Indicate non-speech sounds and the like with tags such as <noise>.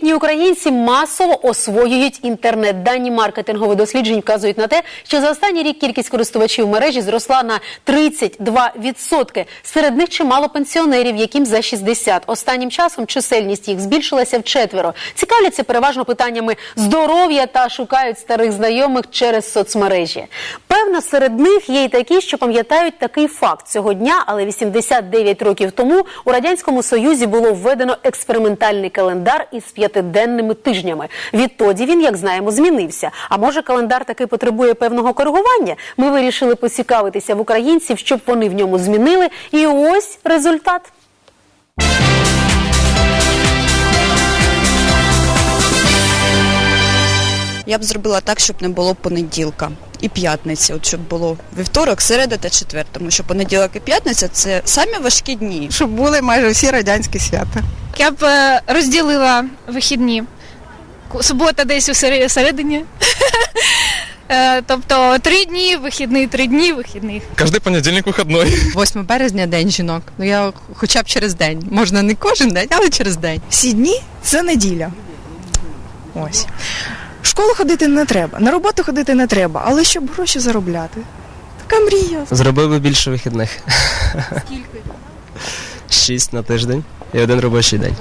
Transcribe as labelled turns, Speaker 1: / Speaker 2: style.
Speaker 1: Літні українці масово освоюють інтернет. Дані маркетингових досліджень вказують на те, що за останній рік кількість користувачів мережі зросла на 32%. Серед них чимало пенсіонерів, яким за 60. Останнім часом чисельність їх збільшилася вчетверо. Цікавляться переважно питаннями здоров'я та шукають старих знайомих через соцмережі. Певно, серед них є й такі, що пам'ятають такий факт цього дня, але 89 років тому у радянському союзі було введено експериментальний календар із п'ятиденними тижнями. Відтоді він, як знаємо, змінився. А може, календар таки потребує певного коригування? Ми вирішили поцікавитися в українців, щоб вони в ньому змінили. І ось результат.
Speaker 2: Я б зробила так, щоб не було понеділка і п'ятниці, от щоб було вівторок, середа та четвер, тому що понеділок і п'ятниця це самі важкі дні.
Speaker 3: щоб були майже всі радянські свята.
Speaker 4: Я б е, розділила вихідні. Субота десь у середині. <laughs> Е, Тобто три дні, вихідний, три дні, вихідних.
Speaker 5: Каждый понедельник выходной.
Speaker 6: 8 березня день жінок. Ну я хоча б через день. Можна не кожен день, але через день.
Speaker 3: Всі дні це неділя. Ось. В школу ходити не треба, на роботу ходити не треба, але щоб гроші заробляти. Така мрія.
Speaker 7: Зробив би більше вихідних. Скільки? Шість на тиждень і один робочий день.